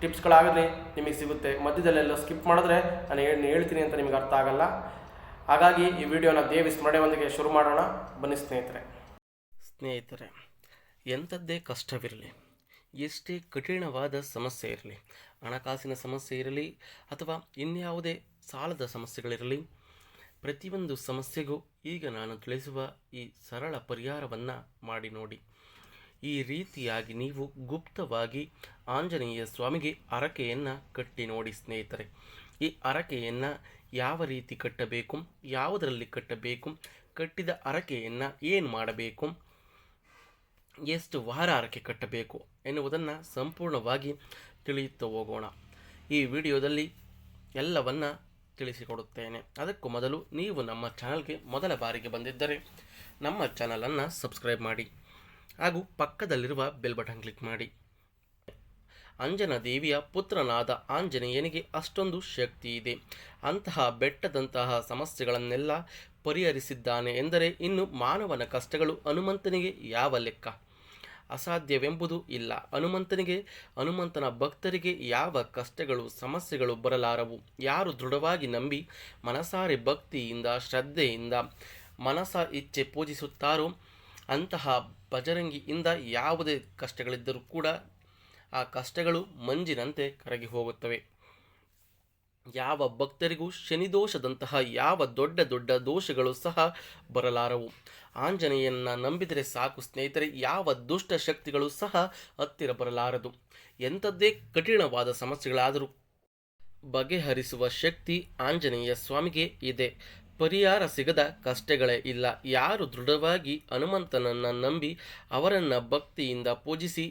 ಟಿಪ್ಸ್ಗಳಾಗಲಿ ನಿಮಗೆ ಸಿಗುತ್ತೆ. ಮಧ್ಯದಲ್ಲೆಲ್ಲ ಸ್ಕಿಪ್ ಮಾಡಿದ್ರೆ ನಾನು ಏನು ಹೇಳ್ತೀನಿ ಅಂತ ನಿಮಗೆ ಅರ್ಥ ಆಗಲ್ಲ. ಹಾಗಾಗಿ ಈ ವಿಡಿಯೋನ ದೇವಿ ಸ್ಮರಣೆಯೊಂದಿಗೆ ಶುರು ಮಾಡೋಣ. ಬನ್ನಿ ಸ್ನೇಹಿತರೆ. ಸ್ನೇಹಿತರೆ, ಎಂಥದ್ದೇ ಕಷ್ಟವಿರಲಿ, ಎಷ್ಟೇ ಕಠಿಣವಾದ ಸಮಸ್ಯೆ ಇರಲಿ, ಹಣಕಾಸಿನ ಸಮಸ್ಯೆ ಇರಲಿ ಅಥವಾ ಇನ್ಯಾವುದೇ ಸಾಲದ ಸಮಸ್ಯೆಗಳಿರಲಿ, ಪ್ರತಿಯೊಂದು ಸಮಸ್ಯೆಗೂ ಈಗ ನಾನು ತಿಳಿಸುವ ಈ ಸರಳ ಪರಿಹಾರವನ್ನು ಮಾಡಿ ನೋಡಿ. ಈ ರೀತಿಯಾಗಿ ನೀವು ಗುಪ್ತವಾಗಿ ಆಂಜನೇಯ ಸ್ವಾಮಿಗೆ ಹರಕೆಯನ್ನು ಕಟ್ಟಿ ನೋಡಿ ಸ್ನೇಹಿತರೆ. ಈ ಹರಕೆಯನ್ನು ಯಾವ ರೀತಿ ಕಟ್ಟಬೇಕು, ಯಾವುದರಲ್ಲಿ ಕಟ್ಟಬೇಕು, ಕಟ್ಟಿದ ಹರಕೆಯನ್ನು ಏನು ಮಾಡಬೇಕು, ಎಷ್ಟು ವಾರ ಹರಕೆ ಕಟ್ಟಬೇಕು ಎನ್ನುವುದನ್ನು ಸಂಪೂರ್ಣವಾಗಿ ತಿಳಿಯುತ್ತಾ ಹೋಗೋಣ. ಈ ವಿಡಿಯೋದಲ್ಲಿ ಎಲ್ಲವನ್ನು ತಿಳಿಸಿಕೊಡುತ್ತೇನೆ. ಅದಕ್ಕೂ ಮೊದಲು ನೀವು ನಮ್ಮ ಚಾನಲ್ಗೆ ಮೊದಲ ಬಾರಿಗೆ ಬಂದಿದ್ದರೆ ನಮ್ಮ ಚಾನಲನ್ನು ಸಬ್ಸ್ಕ್ರೈಬ್ ಮಾಡಿ. ಹಾಗೂ ಪಕ್ಕದಲ್ಲಿರುವ ಬೆಲ್ ಬಟನ್ ಕ್ಲಿಕ್ ಮಾಡಿ. ಅಂಜನ ದೇವಿಯ ಪುತ್ರನಾದ ಆಂಜನೇಯನಿಗೆ ಅಷ್ಟೊಂದು ಶಕ್ತಿ ಇದೆ. ಅಂತಹ ಬೆಟ್ಟದಂತಹ ಸಮಸ್ಯೆಗಳನ್ನೆಲ್ಲ ಪರಿಹರಿಸಿದ್ದಾನೆ ಎಂದರೆ ಇನ್ನು ಮಾನವನ ಕಷ್ಟಗಳು ಹನುಮಂತನಿಗೆ ಯಾವ ಲೆಕ್ಕ? ಅಸಾಧ್ಯವೆಂಬುದು ಇಲ್ಲ. ಹನುಮಂತನಿಗೆ, ಹನುಮಂತನ ಭಕ್ತರಿಗೆ ಯಾವ ಕಷ್ಟಗಳು, ಸಮಸ್ಯೆಗಳು ಬರಲಾರವು? ಯಾರು ದೃಢವಾಗಿ ನಂಬಿ ಮನಸಾರೆ ಭಕ್ತಿಯಿಂದ, ಶ್ರದ್ಧೆಯಿಂದ ಮನಸ ಇಚ್ಛೆ ಪೂಜಿಸುತ್ತಾರೋ ಅಂತಹ ಬಜರಂಗಿಯಿಂದ ಯಾವುದೇ ಕಷ್ಟಗಳಿದ್ದರೂ ಕೂಡ ಆ ಕಷ್ಟಗಳು ಮಂಜಿನಂತೆ ಕರಗಿ ಹೋಗುತ್ತವೆ. ಯಾವ ಭಕ್ತರಿಗೂ ಶನಿದೋಷದಂತಹ ಯಾವ ದೊಡ್ಡ ದೊಡ್ಡ ದೋಷಗಳು ಸಹ ಬರಲಾರವು. ಆಂಜನೇಯನ್ನ ನಂಬಿದರೆ ಸಾಕು ಸ್ನೇಹಿತರೆ, ಯಾವ ದುಷ್ಟ ಶಕ್ತಿಗಳು ಸಹ ಹತ್ತಿರ ಬರಲಾರದು. ಎಂಥದ್ದೇ ಕಠಿಣವಾದ ಸಮಸ್ಯೆಗಳಾದರೂ ಬಗೆಹರಿಸುವ ಶಕ್ತಿ ಆಂಜನೇಯ ಸ್ವಾಮಿಗೆ ಇದೆ. ಪರಿಹಾರ ಸಿಗದ ಕಷ್ಟಗಳೇ ಇಲ್ಲ. ಯಾರು ದೃಢವಾಗಿ ಹನುಮಂತನನ್ನು ನಂಬಿ ಅವರನ್ನು ಭಕ್ತಿಯಿಂದ ಪೂಜಿಸಿ,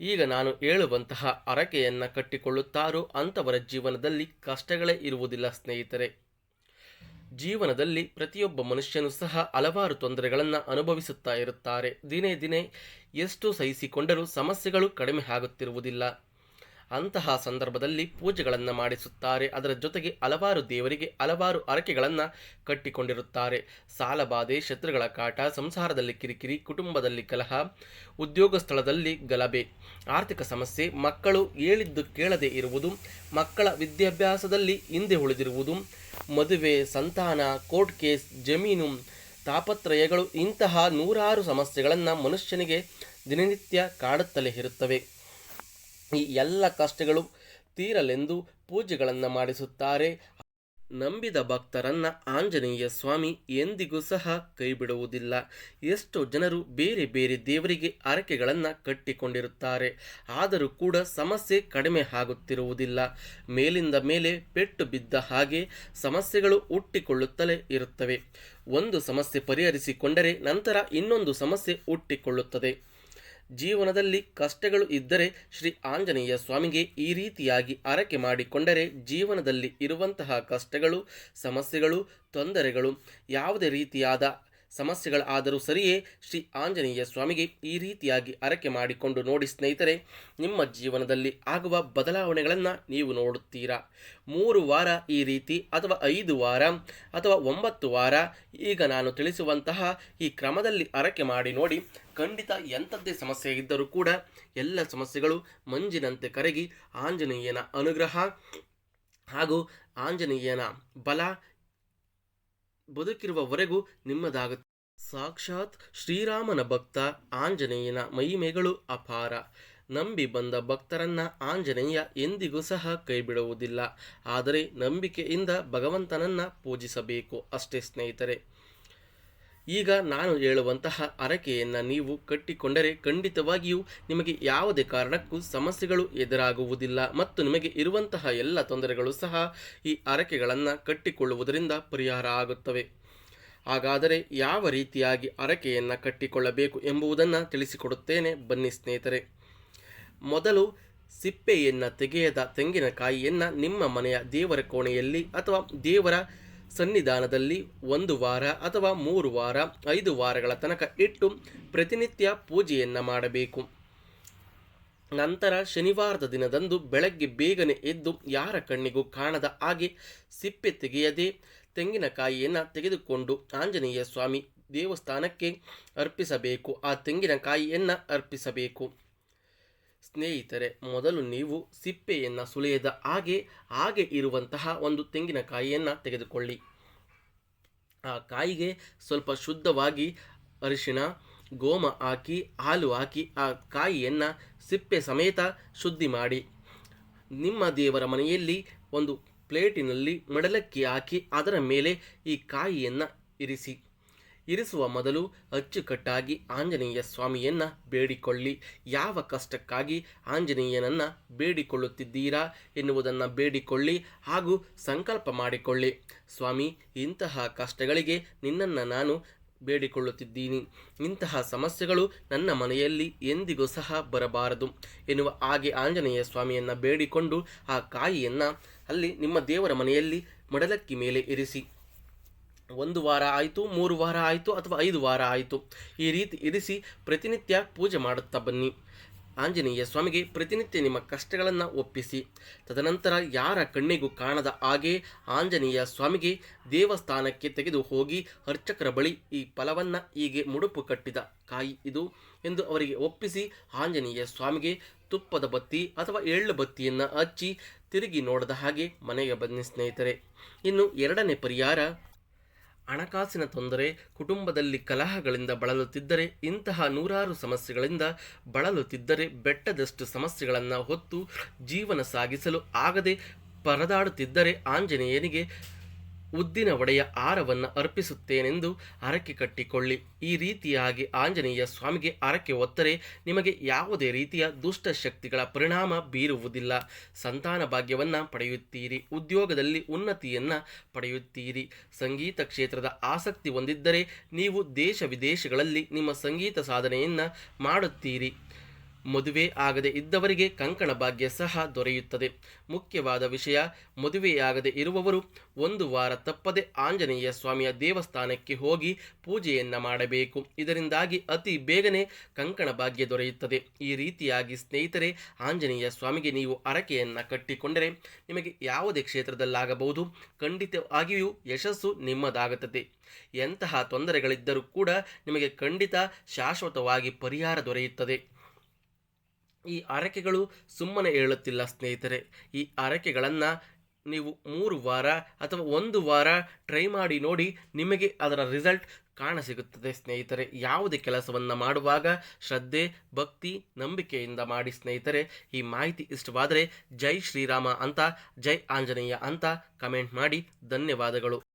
ಈಗ ನಾನು ಹೇಳುವಂತಹ ಹರಕೆಯನ್ನು ಕಟ್ಟಿಕೊಳ್ಳುತ್ತಾರೋ ಅಂಥವರ ಜೀವನದಲ್ಲಿ ಕಷ್ಟಗಳೇ ಇರುವುದಿಲ್ಲ ಸ್ನೇಹಿತರೆ. ಜೀವನದಲ್ಲಿ ಪ್ರತಿಯೊಬ್ಬ ಮನುಷ್ಯನು ಸಹ ಹಲವಾರು ತೊಂದರೆಗಳನ್ನು ಅನುಭವಿಸುತ್ತಾ ಇರುತ್ತಾರೆ. ದಿನೇ ದಿನೇ ಎಷ್ಟು ಸಹಿಸಿಕೊಂಡರೂ ಸಮಸ್ಯೆಗಳು ಕಡಿಮೆ ಆಗುತ್ತಿರುವುದಿಲ್ಲ. ಅಂತಹ ಸಂದರ್ಭದಲ್ಲಿ ಪೂಜೆಗಳನ್ನು ಮಾಡಿಸುತ್ತಾರೆ. ಅದರ ಜೊತೆಗೆ ಹಲವಾರು ದೇವರಿಗೆ ಹಲವಾರು ಹರಕೆಗಳನ್ನು ಕಟ್ಟಿಕೊಂಡಿರುತ್ತಾರೆ. ಸಾಲಬಾಧೆ, ಶತ್ರುಗಳ ಕಾಟ, ಸಂಸಾರದಲ್ಲಿ ಕಿರಿಕಿರಿ, ಕುಟುಂಬದಲ್ಲಿ ಕಲಹ, ಉದ್ಯೋಗ ಸ್ಥಳದಲ್ಲಿ ಗಲಭೆ, ಆರ್ಥಿಕ ಸಮಸ್ಯೆ, ಮಕ್ಕಳು ಹೇಳಿದ್ದು ಕೇಳದೇ ಇರುವುದು, ಮಕ್ಕಳ ವಿದ್ಯಾಭ್ಯಾಸದಲ್ಲಿ ಹಿಂದೆ ಉಳಿದಿರುವುದು, ಮದುವೆ, ಸಂತಾನ, ಕೋರ್ಟ್ ಕೇಸ್, ಜಮೀನು, ತಾಪತ್ರಯಗಳು ಇಂತಹ ನೂರಾರು ಸಮಸ್ಯೆಗಳನ್ನು ಮನುಷ್ಯನಿಗೆ ದಿನನಿತ್ಯ ಕಾಡುತ್ತಲೇ ಇರುತ್ತವೆ. ಈ ಎಲ್ಲ ಕಷ್ಟಗಳು ತೀರಲೆಂದು ಪೂಜೆಗಳನ್ನು ಮಾಡಿಸುತ್ತಾರೆ. ನಂಬಿದ ಭಕ್ತರನ್ನ ಆಂಜನೇಯ ಸ್ವಾಮಿ ಎಂದಿಗೂ ಸಹ ಕೈಬಿಡುವುದಿಲ್ಲ. ಎಷ್ಟೋ ಜನರು ಬೇರೆ ಬೇರೆ ದೇವರಿಗೆ ಹರಕೆಗಳನ್ನು ಕಟ್ಟಿಕೊಂಡಿರುತ್ತಾರೆ. ಆದರೂ ಕೂಡ ಸಮಸ್ಯೆ ಕಡಿಮೆ ಆಗುತ್ತಿರುವುದಿಲ್ಲ. ಮೇಲಿಂದ ಮೇಲೆ ಪೆಟ್ಟು ಬಿದ್ದ ಹಾಗೆ ಸಮಸ್ಯೆಗಳು ಹುಟ್ಟಿಕೊಳ್ಳುತ್ತಲೇ ಇರುತ್ತವೆ. ಒಂದು ಸಮಸ್ಯೆ ಪರಿಹರಿಸಿಕೊಂಡರೆ ನಂತರ ಇನ್ನೊಂದು ಸಮಸ್ಯೆ ಹುಟ್ಟಿಕೊಳ್ಳುತ್ತದೆ. ಜೀವನದಲ್ಲಿ ಕಷ್ಟಗಳು ಇದ್ದರೆ ಶ್ರೀ ಆಂಜನೇಯ ಸ್ವಾಮಿಗೆ ಈ ರೀತಿಯಾಗಿ ಆರಕೆ ಮಾಡಿಕೊಂಡರೆ ಜೀವನದಲ್ಲಿ ಇರುವಂತಹ ಕಷ್ಟಗಳು, ಸಮಸ್ಯೆಗಳು, ತೊಂದರೆಗಳು ಯಾವುದೇ ರೀತಿಯಾದ ಸಮಸ್ಯೆಗಳಾದರೂ ಸರಿಯೇ ಶ್ರೀ ಆಂಜನೇಯ ಸ್ವಾಮಿಗೆ ಈ ರೀತಿಯಾಗಿ ಅರಕೆ ಮಾಡಿಕೊಂಡು ನೋಡಿ ಸ್ನೇಹಿತರೆ, ನಿಮ್ಮ ಜೀವನದಲ್ಲಿ ಆಗುವ ಬದಲಾವಣೆಗಳನ್ನು ನೀವು ನೋಡುತ್ತೀರಾ? ಮೂರು ವಾರ ಈ ರೀತಿ ಅಥವಾ ಐದು ವಾರ ಅಥವಾ ಒಂಬತ್ತು ವಾರ? ಈಗ ನಾನು ತಿಳಿಸುವಂತಹ ಈ ಕ್ರಮದಲ್ಲಿ ಅರಕೆ ಮಾಡಿ ನೋಡಿ, ಖಂಡಿತ ಎಂಥದ್ದೇ ಸಮಸ್ಯೆ ಇದ್ದರೂ ಕೂಡ ಎಲ್ಲ ಸಮಸ್ಯೆಗಳು ಮಂಜಿನಂತೆ ಕರಗಿ ಆಂಜನೇಯನ ಅನುಗ್ರಹ ಹಾಗೂ ಆಂಜನೇಯನ ಬಲ ಬದುಕಿರುವವರೆಗೂ ನಿಮ್ಮದಾಗುತ್ತೆ. ಸಾಕ್ಷಾತ್ ಶ್ರೀರಾಮನ ಭಕ್ತ ಆಂಜನೇಯನ ಮಹಿಮೆಗಳು ಅಪಾರ. ನಂಬಿ ಬಂದ ಭಕ್ತರನ್ನ ಆಂಜನೇಯ ಎಂದಿಗೂ ಸಹ ಕೈಬಿಡುವುದಿಲ್ಲ. ಆದರೆ ನಂಬಿಕೆಯಿಂದ ಭಗವಂತನನ್ನ ಪೂಜಿಸಬೇಕು ಅಷ್ಟೇ ಸ್ನೇಹಿತರೆ. ಈಗ ನಾನು ಹೇಳುವಂತಹ ಅರಕೆಯನ್ನು ನೀವು ಕಟ್ಟಿಕೊಂಡರೆ ಖಂಡಿತವಾಗಿಯೂ ನಿಮಗೆ ಯಾವುದೇ ಕಾರಣಕ್ಕೂ ಸಮಸ್ಯೆಗಳು ಎದುರಾಗುವುದಿಲ್ಲ ಮತ್ತು ನಿಮಗೆ ಇರುವಂತಹ ಎಲ್ಲ ತೊಂದರೆಗಳು ಸಹ ಈ ಅರಕೆಗಳನ್ನು ಕಟ್ಟಿಕೊಳ್ಳುವುದರಿಂದ ಪರಿಹಾರ ಆಗುತ್ತವೆ. ಹಾಗಾದರೆ ಯಾವ ರೀತಿಯಾಗಿ ಅರಕೆಯನ್ನು ಕಟ್ಟಿಕೊಳ್ಳಬೇಕು ಎಂಬುದನ್ನು ತಿಳಿಸಿಕೊಡುತ್ತೇನೆ. ಬನ್ನಿ ಸ್ನೇಹಿತರೆ. ಮೊದಲು ಸಿಪ್ಪೆಯನ್ನು ತೆಗೆಯದ ತೆಂಗಿನಕಾಯಿಯನ್ನು ನಿಮ್ಮ ಮನೆಯ ದೇವರ ಕೋಣೆಯಲ್ಲಿ ಅಥವಾ ದೇವರ ಸನ್ನಿಧಾನದಲ್ಲಿ ಒಂದು ವಾರ ಅಥವಾ ಮೂರು ವಾರ, ಐದು ವಾರಗಳ ತನಕ ಇಟ್ಟು ಪ್ರತಿನಿತ್ಯ ಪೂಜೆಯನ್ನು ಮಾಡಬೇಕು. ನಂತರ ಶನಿವಾರದ ದಿನದಂದು ಬೆಳಗ್ಗೆ ಬೇಗನೆ ಎದ್ದು ಯಾರ ಕಣ್ಣಿಗೂ ಕಾಣದ ಹಾಗೆ ಸಿಪ್ಪೆ ತೆಗೆಯದೆ ತೆಂಗಿನಕಾಯಿಯನ್ನು ತೆಗೆದುಕೊಂಡು ಆಂಜನೇಯ ಸ್ವಾಮಿ ದೇವಸ್ಥಾನಕ್ಕೆ ಅರ್ಪಿಸಬೇಕು. ಆ ತೆಂಗಿನಕಾಯಿಯನ್ನು ಅರ್ಪಿಸಬೇಕು. ಸ್ನೇಹಿತರೆ, ಮೊದಲು ನೀವು ಸಿಪ್ಪೆಯನ್ನು ಸುಲಿಯದ ಹಾಗೆ ಹಾಗೆ ಇರುವಂತಹ ಒಂದು ತೆಂಗಿನಕಾಯಿಯನ್ನು ತೆಗೆದುಕೊಳ್ಳಿ. ಆ ಕಾಯಿಗೆ ಸ್ವಲ್ಪ ಶುದ್ಧವಾಗಿ ಅರಿಶಿಣ, ಗೋಮ ಹಾಕಿ, ಹಾಲು ಹಾಕಿ, ಆ ಕಾಯಿಯನ್ನು ಸಿಪ್ಪೆ ಸಮೇತ ಶುದ್ಧಿ ಮಾಡಿ. ನಿಮ್ಮ ದೇವರ ಮನೆಯಲ್ಲಿ ಒಂದು ಪ್ಲೇಟಿನಲ್ಲಿ ಮಡಲಕ್ಕಿ ಹಾಕಿ, ಅದರ ಮೇಲೆ ಈ ಕಾಯಿಯನ್ನು ಇರಿಸಿ. ಇರಿಸುವ ಮೊದಲು ಅಚ್ಚುಕಟ್ಟಾಗಿ ಆಂಜನೇಯ ಸ್ವಾಮಿಯನ್ನ ಬೇಡಿಕೊಳ್ಳಿ. ಯಾವ ಕಷ್ಟಕ್ಕಾಗಿ ಆಂಜನೇಯನನ್ನ ಬೇಡಿಕೊಳ್ಳುತ್ತಿದ್ದೀರಾ ಎನ್ನುವುದನ್ನು ಬೇಡಿಕೊಳ್ಳಿ ಹಾಗೂ ಸಂಕಲ್ಪ ಮಾಡಿಕೊಳ್ಳಿ. ಸ್ವಾಮಿ, ಇಂತಹ ಕಷ್ಟಗಳಿಗೆ ನಿನ್ನನ್ನು ನಾನು ಬೇಡಿಕೊಳ್ಳುತ್ತಿದ್ದೀನಿ. ಇಂತಹ ಸಮಸ್ಯೆಗಳು ನನ್ನ ಮನೆಯಲ್ಲಿ ಎಂದಿಗೂ ಸಹ ಬರಬಾರದು ಎನ್ನುವ ಹಾಗೆ ಆಂಜನೇಯ ಸ್ವಾಮಿಯನ್ನು ಬೇಡಿಕೊಂಡು ಆ ಕಾಯಿಯನ್ನು ಅಲ್ಲಿ ನಿಮ್ಮ ದೇವರ ಮನೆಯಲ್ಲಿ ಮಡಲಕ್ಕಿ ಮೇಲೆ ಇರಿಸಿ. ಒಂದು ವಾರ ಆಯಿತು, ಮೂರು ವಾರ ಆಯಿತು ಅಥವಾ ಐದು ವಾರ ಆಯಿತು. ಈ ರೀತಿ ಇರಿಸಿ ಪ್ರತಿನಿತ್ಯ ಪೂಜೆ ಮಾಡುತ್ತಾ ಬನ್ನಿ. ಆಂಜನೇಯ ಸ್ವಾಮಿಗೆ ಪ್ರತಿನಿತ್ಯ ನಿಮ್ಮ ಕಷ್ಟಗಳನ್ನು ಒಪ್ಪಿಸಿ. ತದನಂತರ ಯಾರ ಕಣ್ಣಿಗೂ ಕಾಣದ ಹಾಗೆ ಆಂಜನೇಯ ಸ್ವಾಮಿಗೆ ದೇವಸ್ಥಾನಕ್ಕೆ ತೆಗೆದು ಹೋಗಿ ಅರ್ಚಕರ ಬಳಿ ಈ ಫಲವನ್ನು ಹೀಗೆ ಮುಡುಪು ಕಟ್ಟಿದ ಕಾಯಿ ಇದು ಎಂದು ಅವರಿಗೆ ಒಪ್ಪಿಸಿ ಆಂಜನೇಯ ಸ್ವಾಮಿಗೆ ತುಪ್ಪದ ಬತ್ತಿ ಅಥವಾ ಎಳ್ಳು ಬತ್ತಿಯನ್ನು ಹಚ್ಚಿ ತಿರುಗಿ ನೋಡದ ಹಾಗೆ ಮನೆಗೆ ಬನ್ನಿ ಸ್ನೇಹಿತರೆ. ಇನ್ನು ಎರಡನೇ ಪರಿಹಾರ ಹಣಕಾಸಿನ ತೊಂದರೆ, ಕುಟುಂಬದಲ್ಲಿ ಕಲಹಗಳಿಂದ ಬಳಲುತ್ತಿದ್ದರೆ, ಇಂತಹ ನೂರಾರು ಸಮಸ್ಯೆಗಳಿಂದ ಬಳಲುತ್ತಿದ್ದರೆ ಬೆಟ್ಟದಷ್ಟು ಸಮಸ್ಯೆಗಳನ್ನು ಹೊತ್ತು ಜೀವನ ಸಾಗಿಸಲು ಆಗದೆ ಪರದಾಡುತ್ತಿದ್ದರೆ ಆಂಜನೇಯನಿಗೆ ಉದ್ದಿನ ಒಡೆಯ ಆರವನ್ನು ಅರ್ಪಿಸುತ್ತೇನೆಂದು ಹರಕೆ ಕಟ್ಟಿಕೊಳ್ಳಿ. ಈ ರೀತಿಯಾಗಿ ಆಂಜನೇಯ ಸ್ವಾಮಿಗೆ ಹರಕೆ ಒತ್ತರೆ ನಿಮಗೆ ಯಾವುದೇ ರೀತಿಯ ದುಷ್ಟ ಶಕ್ತಿಗಳ ಪರಿಣಾಮ ಬೀರುವುದಿಲ್ಲ. ಸಂತಾನ ಭಾಗ್ಯವನ್ನು ಪಡೆಯುತ್ತೀರಿ. ಉದ್ಯೋಗದಲ್ಲಿ ಉನ್ನತಿಯನ್ನು ಪಡೆಯುತ್ತೀರಿ. ಸಂಗೀತ ಕ್ಷೇತ್ರದ ಆಸಕ್ತಿ ಹೊಂದಿದ್ದರೆ ನೀವು ದೇಶ ವಿದೇಶಗಳಲ್ಲಿ ನಿಮ್ಮ ಸಂಗೀತ ಸಾಧನೆಯನ್ನು ಮಾಡುತ್ತೀರಿ. ಮದುವೆ ಆಗದೆ ಇದ್ದವರಿಗೆ ಕಂಕಣ ಭಾಗ್ಯ ಸಹ ದೊರೆಯುತ್ತದೆ. ಮುಖ್ಯವಾದ ವಿಷಯ, ಮದುವೆಯಾಗದೆ ಇರುವವರು ಒಂದು ವಾರ ತಪ್ಪದೆ ಆಂಜನೇಯ ಸ್ವಾಮಿಯ ದೇವಸ್ಥಾನಕ್ಕೆ ಹೋಗಿ ಪೂಜೆಯನ್ನು ಮಾಡಬೇಕು. ಇದರಿಂದಾಗಿ ಅತಿ ಬೇಗನೆ ಕಂಕಣ ಭಾಗ್ಯ ದೊರೆಯುತ್ತದೆ. ಈ ರೀತಿಯಾಗಿ ಸ್ನೇಹಿತರೆ, ಆಂಜನೇಯ ಸ್ವಾಮಿಗೆ ನೀವು ಅರಕೆಯನ್ನು ಕಟ್ಟಿಕೊಂಡರೆ ನಿಮಗೆ ಯಾವುದೇ ಕ್ಷೇತ್ರದಲ್ಲಾಗಬಹುದು. ಖಂಡಿತವಾಗಿಯೂ ಯಶಸ್ಸು ನಿಮ್ಮದಾಗುತ್ತದೆ. ಎಂತಹ ತೊಂದರೆಗಳಿದ್ದರೂ ಕೂಡ ನಿಮಗೆ ಖಂಡಿತ ಶಾಶ್ವತವಾಗಿ ಪರಿಹಾರ ದೊರೆಯುತ್ತದೆ. ಈ ಆರೈಕೆಗಳು ಸುಮ್ಮನೆ ಹೇಳುತ್ತಿಲ್ಲ ಸ್ನೇಹಿತರೆ. ಈ ಆರೈಕೆಗಳನ್ನು ನೀವು ಮೂರು ವಾರ ಅಥವಾ ಒಂದು ವಾರ ಟ್ರೈ ಮಾಡಿ ನೋಡಿ ನಿಮಗೆ ಅದರ ರಿಸಲ್ಟ್ ಕಾಣಸಿಗುತ್ತದೆ ಸ್ನೇಹಿತರೆ. ಯಾವುದೇ ಕೆಲಸವನ್ನು ಮಾಡುವಾಗ ಶ್ರದ್ಧೆ, ಭಕ್ತಿ, ನಂಬಿಕೆಯಿಂದ ಮಾಡಿ ಸ್ನೇಹಿತರೆ. ಈ ಮಾಹಿತಿ ಇಷ್ಟವಾದರೆ ಜೈ ಶ್ರೀರಾಮ ಅಂತ, ಜೈ ಆಂಜನೇಯ ಅಂತ ಕಮೆಂಟ್ ಮಾಡಿ. ಧನ್ಯವಾದಗಳು.